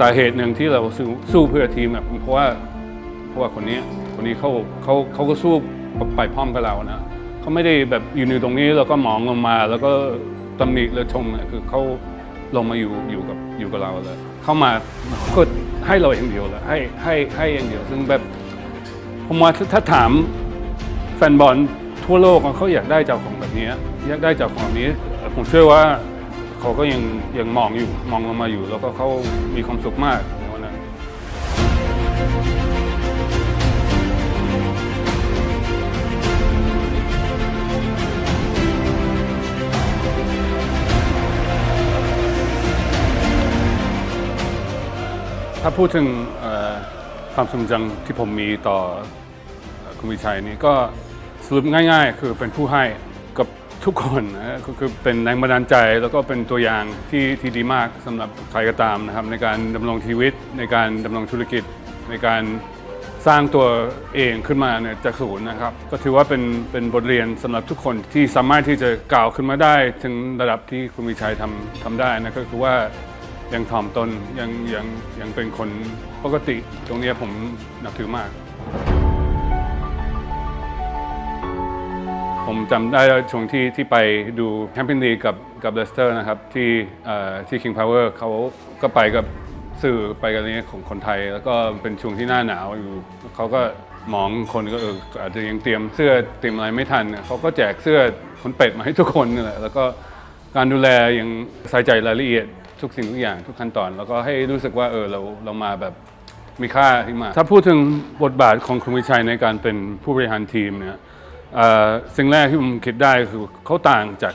สาเหตุหนึ่งที่เราสู้สู้เพื่อทีมอะเพราะว่าเพราะว่าคนนี้คนนี้เขาเขาเขาก็สู้ไปพร้อมกับเรานะเขาไม่ได้แบบอยู่ในตรงนี้แล้วก็มองลงมา แล้วก็ตำหนิและชมอะคือเขาลงมาอยู่อยู่กับอยู่กับเราเลยเข้ามาก็ให้เราอย่างเดียวเลยให้ให้ให้อย่างเดียว ซึ่งแบบผมว่าถ้าถามแฟนบอลทั่วโลกเขาอยากได้เจ้าของแบบนี้อยากได้เจ้าของนี้ผมเชื่อว่า เขาก็ยังยังมองอยู่มองลงมาอยู่ แล้วก็เขามีความสุขมากในวันนั้น ถ้าพูดถึงความทรงจำที่ผมมีต่อคุณวิชัยนี่ก็สรุปง่าย ๆ คือเป็นผู้ให้ ทุกคนนะก็คือเป็นแรงบันดาลใจแล้วก็เป็นตัวอย่างที่ที่ดีมากสำหรับใครก็ตามนะครับ ในการดำรงชีวิตในการดำรงธุรกิจ ในการสร้างตัวเองขึ้นมาเนี่ยจากศูนย์นะครับ ก็ถือว่าเป็นเป็นบทเรียนสำหรับทุกคนที่สามารถที่จะกล่าวขึ้นมาได้ ถึงระดับที่คุณวิชัยทำทำได้นะก็คือว่ายังถ่อมตนยังยังยังเป็นคนปกติ ตรงนี้ผมนับถือมาก ผมจำได้ช่วงที่ที่ไปดูแชมเปี้ยนลีกกับกับเลสเตอร์นะครับ ที่เอ่อที่ King Power เขาก็ไปกับสื่อไปกันนี้ของคนไทย แล้วก็เป็นช่วงที่หน้าหนาวอยู่เขาก็มองคนก็เอออาจจะยังเตรียมเสื้อเตรียมอะไรไม่ทันเขาก็แจกเสื้อขนเป็ดมาให้ทุกคนนี่แหละแล้วก็การดูแลยังใส่ใจรายละเอียดทุกสิ่งทุกอย่างทุกขั้นตอน แล้วก็ให้รู้สึกว่าเออเราเรามาแบบมีค่าที่มา ถ้าพูดถึงบทบาทของคุณวิชัยในการเป็นผู้บริหารทีมเนี่ย สิ่งแรกที่ผมคิดได้คือเขาต่างจาก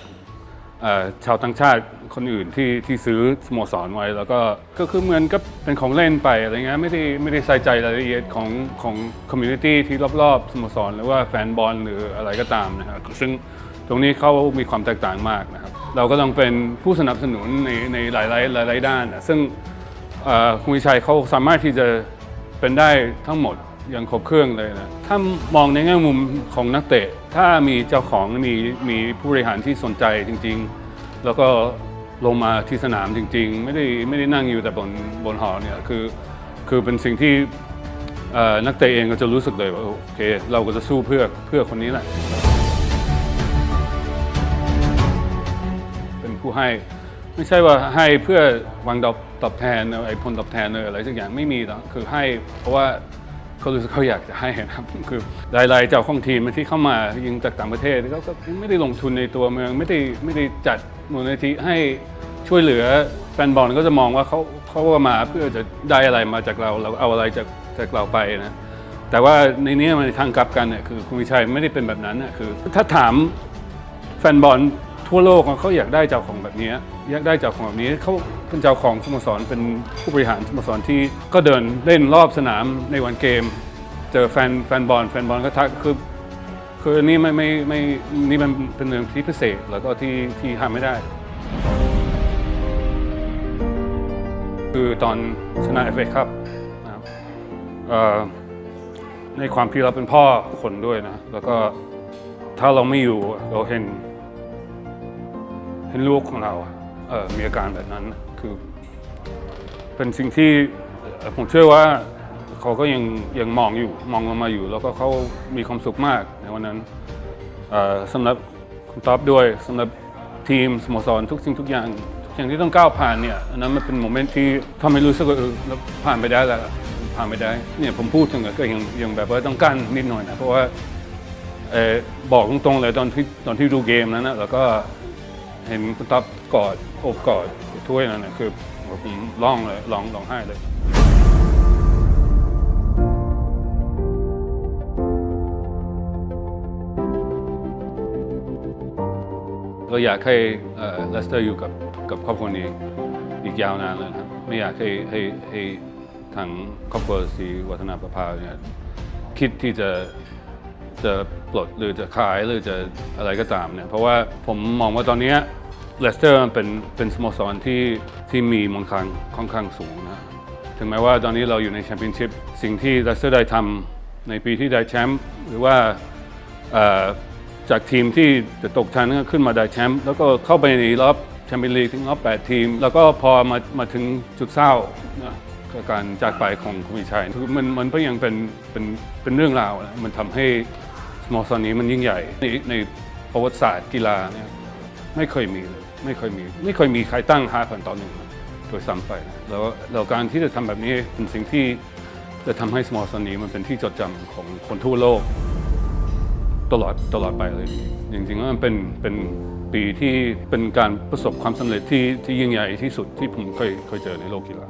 ชาวต่างชาติคนอื่นที่ที่ซื้อสโมสรไว้ แล้วก็ก็คือเหมือนกับเป็นของเล่นไปอะไรเงี้ยไม่ได้ไม่ได้ใส่ใจรายละเอียดของของคอมมูนิตี้ที่รอบๆสโมสร หรือว่าแฟนบอลหรืออะไรก็ตามนะครับซึ่งตรงนี้เขามีความแตกต่างมากนะครับ เราก็ต้องเป็นผู้สนับสนุนในในหลายๆหลาย ๆ ด้านนะซึ่งคุณวิชัยเขาสามารถที่จะเป็นได้ทั้งหมด ย่างครบเครื่องเลยนะถ้ามองในแง่มุมของนักเตะ ถ้ามีเจ้าของมีมีผู้บริหารที่สนใจจริง ๆ แล้วก็ลงมาที่สนามจริง ๆ ไม่ได้ไม่ได้นั่งอยู่แต่บนบนหอเนี่ยคือคือเป็นสิ่งที่นักเตะเองก็จะรู้สึกเลยว่าโอเค เราก็จะสู้เพื่อเพื่อคนนี้แหละ เป็นผู้ให้ไม่ใช่ว่าให้เพื่อวังตอบตอบแทนไอ้ผลตอบแทนเลยอะไรสักอย่างไม่มีหรอกคือให้เพราะว่า เขารู้สึกเขาอยากจะให้นะครับคือหลายๆเจ้าของทีมที่เข้ามายิงจากต่างประเทศเขาก็ไม่ได้ลงทุนในตัวเมือง ไม่ได้ไม่ได้จัดมูลนิธิให้ช่วยเหลือแฟนบอลก็จะมองว่าเขาเขามาเพื่อจะได้อะไรมาจากเราเราเอาอะไรจากจากเราไปนะแต่ว่าในนี้มันทางกลับกันเนี่ยคือคุณวิชัยไม่ได้เป็นแบบนั้นน่ะคือถ้าถามแฟนบอล ทั่วโลกเขาอยากได้เจ้าของแบบนี้อยากได้เจ้าของแบบนี้เขาเป็นเจ้าของสโมสรเป็นผู้บริหารสโมสรที่ก็เดินเล่นรอบสนามในวันเกม เจอแฟนแฟนบอลแฟนบอลก็ทักคือคืออันนี้ไม่ไม่ไม่นี่มันเป็นเรื่องที่พิเศษแล้วก็ที่ที่ห้ามไม่ได้ คือตอนชนะเอฟเอคัพนะครับในความที่เราเป็นพ่อคนด้วยนะ แล้วก็ถ้าเราไม่อยู่เราเห็น เห็นลูกของเราเออมีอาการแบบนั้นคือ เป็นสิ่งที่ผมเชื่อว่าเขาก็ยังยังมองอยู่มองลงมาอยู่ แล้วก็เขามีความสุขมากในวันนั้นสำหรับคุณท็อปด้วยสำหรับทีมสโมสรทุกสิ่งทุกอย่างทุกอย่างที่ต้องก้าวผ่านเนี่ยอันนั้นมันเป็นโมเมนต์ที่ทำให้รู้สึกว่าเออเราผ่านไปได้แล้วผ่านไปได้เนี่ยผมพูดถึงก็ยังยังแบบว่าต้องกั้นนิดหน่อยนะเพราะว่าบอกตรงๆเลยตอนที่ตอนที่ดูเกมนั้นนะแล้วก็ เห็นคุณต๊อบกอดโอบกอดถ้วยนั่นนะคือผมร้องเลยร้องร้องไห้เลยก็อยากให้เลสเตอร์อยู่กับกับครอบครัวนี้อีกยาวนานเลยครับ ไม่อยากให้ให้ให้ทางครอบครัวศรีวัฒนาประภาเนี่ยคิดที่จะจะ ปลดหรือจะขายหรือจะอะไรก็ตามเนี่ยเพราะว่าผมมองว่าตอนนี้เลสเตอร์มันเป็นเป็นสโมสรที่ที่มีมูลค่าค่อนข้างสูงนะถึงแม้ว่าตอนนี้เราอยู่ในแชมเปี้ยนชิพสิ่งที่เลสเตอร์ได้ทำในปีที่ได้แชมป์หรือว่าจากทีมที่จะตกชั้นก็ขึ้นมาได้แชมป์แล้วก็เข้าไปในรอบแชมเปี้ยนลีกถึงรอบ 8 ทีม แล้วก็พอมามาถึงจุดเศร้านะการจากไปของคุณวิชัยคือมันมันก็ยังเป็นเป็นเป็นเรื่องราวนะมันทำให้ สโมสรนี้มันยิ่งใหญ่ในในประวัติศาสตร์กีฬาเนี่ยไม่เคยมีเลยไม่เคยมี ไม่เคยมีใครตั้งห้าพันต่อหนึ่งโดยซ้ำไปนะแล้วแล้วการที่จะทำแบบนี้เป็นสิ่งที่จะทำให้สโมสรนี้มันเป็นที่จดจำของคนทั่วโลก ตลอดตลอดไปเลยจริงๆแล้วมันเป็นเป็นปีที่เป็นการประสบความสำเร็จที่ที่ยิ่งใหญ่ที่สุดที่ผมเคยเคยเจอในโลกกีฬา